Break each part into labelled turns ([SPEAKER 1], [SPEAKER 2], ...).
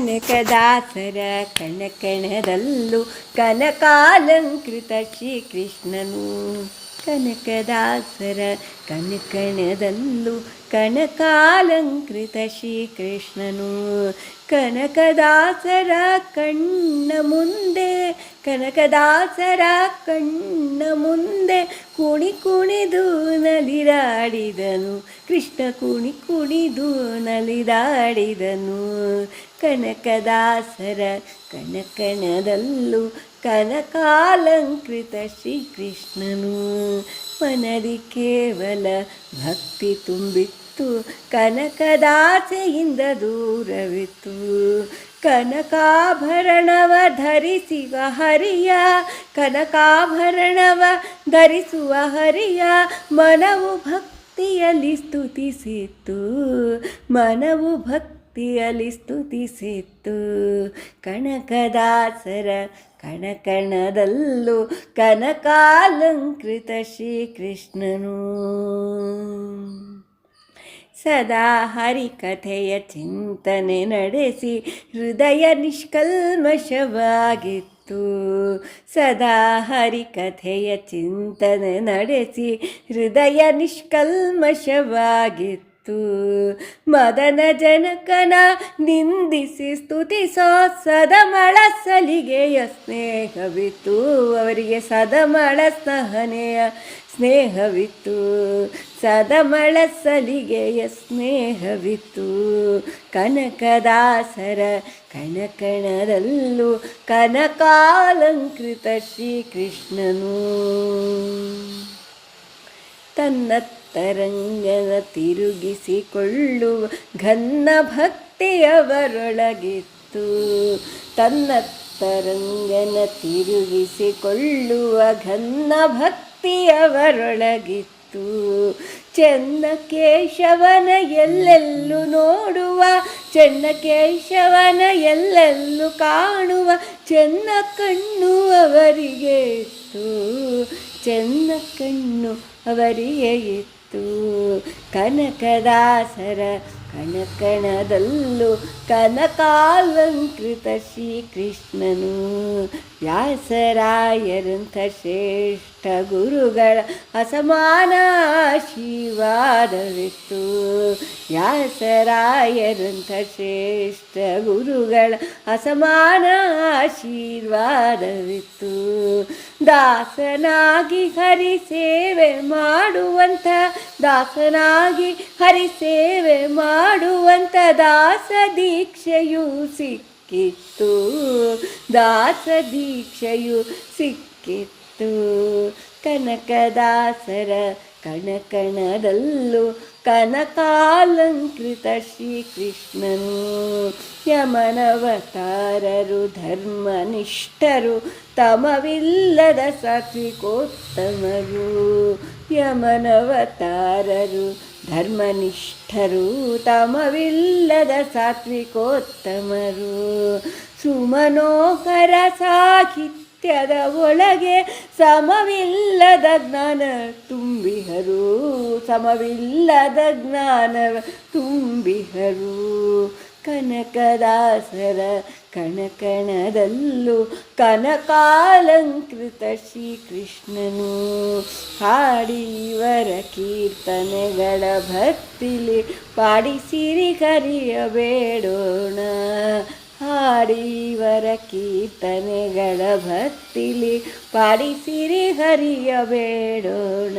[SPEAKER 1] ಕನಕದಾಸರ ಕಣಕಣದಲ್ಲೂ ಕನಕಾಲಂಕೃತ ಶ್ರೀಕೃಷ್ಣನು. ಕನಕದಾಸರ ಕನಕಣದಲ್ಲೂ ಕನಕಾಲಂಕೃತ ಶ್ರೀಕೃಷ್ಣನು. ಕನಕದಾಸರ ಕಣ್ಣ ಮುಂದೆ ಕನಕದಾಸರ ಕಣ್ಣ ಮುಂದೆ ಕುಣಿ ಕುಣಿದು ನಲಿದಾಡಿದನು. ಕೃಷ್ಣ ಕುಣಿ ಕುಣಿದು ನಲಿದಾಡಿದನು. ಕನಕದಾಸರ ಕನಕಣದಲ್ಲೂ ಕನಕಾಲಂಕೃತ ಶ್ರೀಕೃಷ್ಣನು. ಮನದಿ ಕೇವಲ ಭಕ್ತಿ ತುಂಬಿತ್ತು. ಕನಕದಾಸೆಯಿಂದ ದೂರವಿತ್ತು. ಕನಕಾಭರಣವ ಧರಿಸುವ ಹರಿಯ, ಕನಕಾಭರಣವ ಧರಿಸುವ ಹರಿಯ, ಮನವು ಭಕ್ತಿಯಲ್ಲಿ ಸ್ತುತಿಸಿತ್ತು. ಮನವು ಭಕ್ತಿಯಲ್ಲಿ ಸ್ತುತಿಸಿತ್ತು. ಕನಕದಾಸರ ಕಣಕಣದಲ್ಲೂ ಕನಕಾಲಂಕೃತ ಶ್ರೀಕೃಷ್ಣನು. ಸದಾ ಹರಿಕಥೆಯ ಚಿಂತನೆ ನಡೆಸಿ ಹೃದಯ ನಿಷ್ಕಲ್ಮಶವಾಗಿತ್ತು. ಸದಾ ಹರಿಕಥೆಯ ಚಿಂತನೆ ನಡೆಸಿ ಹೃದಯ ನಿಷ್ಕಲ್ಮಶವಾಗಿತ್ತು. ಮದನ ಜನಕನ ನಿಂದಿಸಿ ಸ್ತುತಿಸೋ ಸದಮಳ ಸಲಿಗೆಯ ಸ್ನೇಹವಿತ್ತು. ಅವರಿಗೆ ಸದಮಳ ಸಹನೆಯ ಸ್ನೇಹವಿತ್ತು. ಸದಮಳ ಸಲಿಗೆಯ ಸ್ನೇಹವಿತ್ತು. ಕನಕದಾಸರ ಕಣಕಣದಲ್ಲೂ ಕನಕಾಲಂಕೃತ ಶ್ರೀಕೃಷ್ಣನು. ತನ್ನ ತರಂಗನ ತಿರುಗಿಸಿಕೊಳ್ಳುವ ಘನ್ನ ಭಕ್ತಿಯವರೊಳಗಿತ್ತು ತನ್ನ ತರಂಗನ ತಿರುಗಿಸಿಕೊಳ್ಳುವ ಘನ್ನ ಭಕ್ತಿಯವರೊಳಗಿತ್ತು ಚೆನ್ನ ಕೇಶವನ ಎಲ್ಲೆಲ್ಲೂ ನೋಡುವ ಚೆನ್ನ ಕೇಶವನ ಎಲ್ಲೆಲ್ಲೂ ಕಾಣುವ ಚೆನ್ನ ಕಣ್ಣು ಅವರಿಗೆ ಚೆನ್ನ ಕಣ್ಣು ಅವರಿಗೆ ಇತ್ತು ಕನಕದಾಸರ ಕಣಕಣದಲ್ಲೂ ಕನಕಾಲಂಕೃತ ಶ್ರೀಕೃಷ್ಣನು. ವ್ಯಾಸರಾಯರಂಥ ಶ್ರೇಷ್ಠ ಗುರುಗಳ ಅಸಮಾನ ಆಶೀರ್ವಾದವಿತ್ತು. ವ್ಯಾಸರಾಯರಂಥ ಶ್ರೇಷ್ಠ ಗುರುಗಳ ಅಸಮಾನ ಆಶೀರ್ವಾದವಿತ್ತು. ದಾಸನಾಗಿ ಹರಿ ಸೇವೆ ಮಾಡುವಂಥ ದಾಸನಾಗಿ ಹರಿ ಸೇವೆ ಮಾಡುವಂಥ ದಾಸ ದೀಕ್ಷೆಯು ಸಿಕ್ಕಿತ್ತು ದಾಸ ದೀಕ್ಷೆಯು ಸಿಕ್ಕಿತ್ತು. ಕನಕದಾಸರ ಕಣಕಣದಲ್ಲೂ ಕನಕಾಲಂಕೃತ ಶ್ರೀಕೃಷ್ಣನು. ಯಮನವತಾರರು ಧರ್ಮನಿಷ್ಠರು ತಮವಿಲ್ಲದ ಸಾತ್ವಿಕೋತ್ತಮರು. ಯಮನವತಾರರು ಧರ್ಮನಿಷ್ಠರು ತಮವಿಲ್ಲದ ಸಾತ್ವಿಕೋತ್ತಮರು. ಸುಮನೋಕರ ಸಾಹಿತ್ಯದ ಒಳಗೆ ಸಮವಿಲ್ಲದ ಜ್ಞಾನ ತುಂಬಿಹರು. ಸಮವಿಲ್ಲದ ಜ್ಞಾನ ತುಂಬಿಹರು. ಕನಕದಾಸರ ಕಣಕಣದಲ್ಲೂ ಕನಕಾಲಂಕೃತ ಶ್ರೀಕೃಷ್ಣನು. ಹಾಡಿವರ ಕೀರ್ತನೆಗಳ ಭಕ್ತಿಲಿ ಪಾಡಿಸಿರಿ, ಕರಿಯಬೇಡೋಣ. ಹಾಡಿವರ ಕೀರ್ತನೆಗಳ ಭಕ್ತಿಲಿ ಪಾಡಿಸಿರಿ ಹರಿಯಬೇಡೋಣ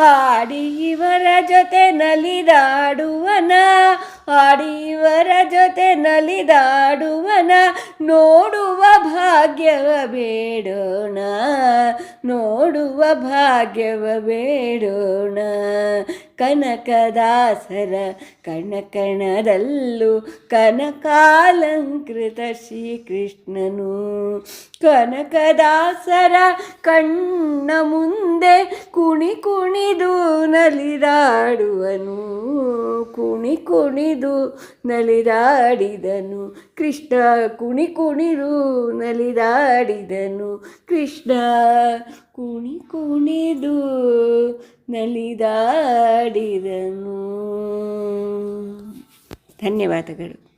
[SPEAKER 1] ಹಾಡಿ ಇವರ ಜೊತೆ ನಲಿದಾಡುವನ, ಹಾಡಿವರ ಜೊತೆ ನಲಿದಾಡುವನ, ನೋಡುವ ಭಾಗ್ಯವ ಬೇಡೋಣ. ನೋಡುವ ಭಾಗ್ಯವ ಬೇಡೋಣ. ಕನಕದಾಸರ ಕಣಕಣದಲ್ಲೂ ಕನಕಾಲಂಕೃತ ಶ್ರೀಕೃಷ್ಣನು. ಕನಕದಾಸರ ಕಣ್ಣ ಮುಂದೆ ಕುಣಿ ಕುಣಿದು ನಲಿದಾಡುವನು. ಕುಣಿ ಕುಣಿದು ನಲಿದಾಡಿದನು. ಕೃಷ್ಣ ಕುಣಿ ಕುಣಿದು ನಲಿದಾಡಿದನು. ಕೃಷ್ಣ ಕುಣಿ ಕುಣಿದು ನಲಿದಾಡಿದನು. ಧನ್ಯವಾದಗಳು.